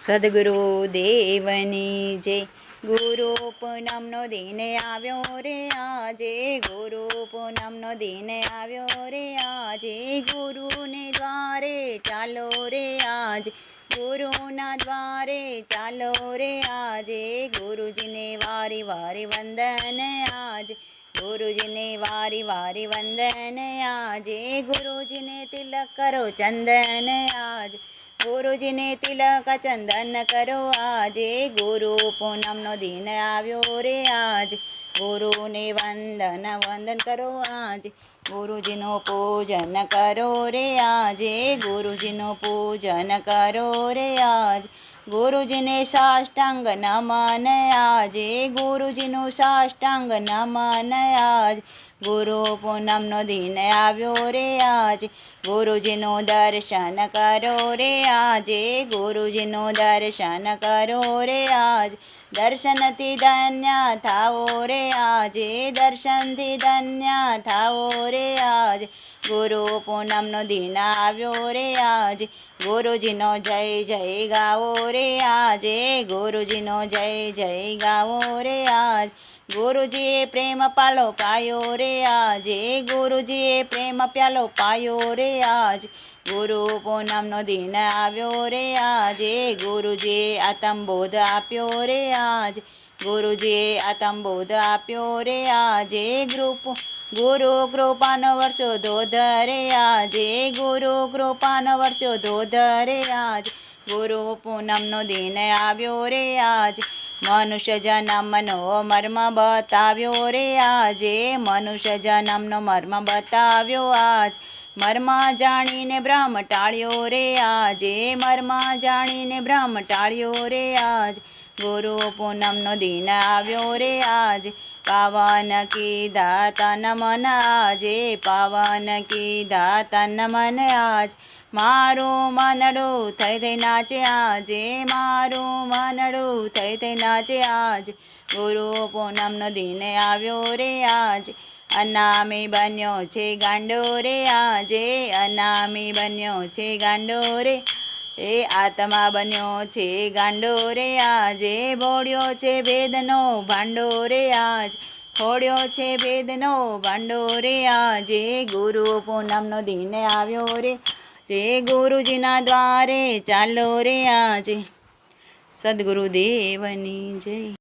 સદગુરુ દેવની જય ગુરુ પૂનમનો દિન આવ્યો રે આજે ગુરુ પૂનમનો દિન આવ્યો રે આજે ગુરુને દ્વારે ચાલો રે આજે ગુરુના દ્વારે ચાલો રે આજે ગુરુજીને વારી વારી વંદન આજે ગુરુજીને વારી વારી વંદન આજે ગુરુજીને તિલક કરો ચંદન આજે ગુરુજીને તિલક ચંદન કરો આજે. ગુરુ પૂનમનો દિન આવ્યો રે આજ. ગુરુને વંદન વંદન કરો આજ. ગુરુજીનું પૂજન કરો રે આજે. ગુરુજીનું પૂજન કરો રે આજ. ગુરુજીને સાષ્ટાંગ નમન આજે. ગુરુજીનું સાષ્ટાંગ નમન આજ. ગુરુ પૂનમનો દિન આવ્યો રે આજે. ગુરુજીનું દર્શન કરો રે આજે. ગુરુજીનું દર્શન કરો રે આજે. દર્શનથી ધન્ય થાવો રે આજે. દર્શનથી ધન્ય થાવો રે આજ. ગુરુ પૂનમનો દિન આવ્યો રે આજ. ગુરુજીનો જય જય ગાવો રે આજે. ગુરુજીનો જય જય ગાવો રે આજ. ગુરુજીએ પ્રેમ પાલો પાયો રે આજે. ગુરુજીએ પ્રેમ પ્યાલો પાયો રે આજ. ગુરુ પૂનમનો દિન આવ્યો રે આજે. ગુરુજીએ આત્મબોધ આપ્યો રે આજ. ગુરુજીએ આતંબોધ આપ્યો રે આજે ગ્રુપ. ગુરુ કૃપાનો વર્ષો ધોધરે આજે. ગુરુ કૃપાનો વર્ષો ધોધરે આજ. ગુરુ પૂનમનો દિન આવ્યો રે આજ. મનુષ્ય જન્મનો મર્મ બતાવ્યો રે આજે. મનુષ્ય જન્મનો મર્મ બતાવ્યો આજ. મર્મ જાણીને બ્રહ્મ ટાળ્યો રે આજે. મર્મ જાણીને બ્રહ્મ ટાળ્યો રે આજ. ગુરુ પૂનમનો દિન આવ્યો રે આજે, પાવન કીધા તન મન આજે, પાવન કીધા તન મન આજ. મારું મનડું થઈ થઈ નાચે આજે, મારું મનડું થઈ થઈ નાચે આજ. ગુરુ પૂનમનો દિન આવ્યો રે આજે, અનામી બન્યો છે ગાંડો રે આજે, અનામી બન્યો છે ગાંડો રે એ આત્મા બન્યો છે ગાંડો રે આજે બોડ્યો છે વેદનો ભાંડો રે આજ ખોડ્યો છે વેદનો ભાંડો રે આજે ગુરુ પૂનમનો દિન આવ્યો રે, જે ગુરુજીના દ્વારે ચાલો રે આજે, સદગુરુદેવની જય.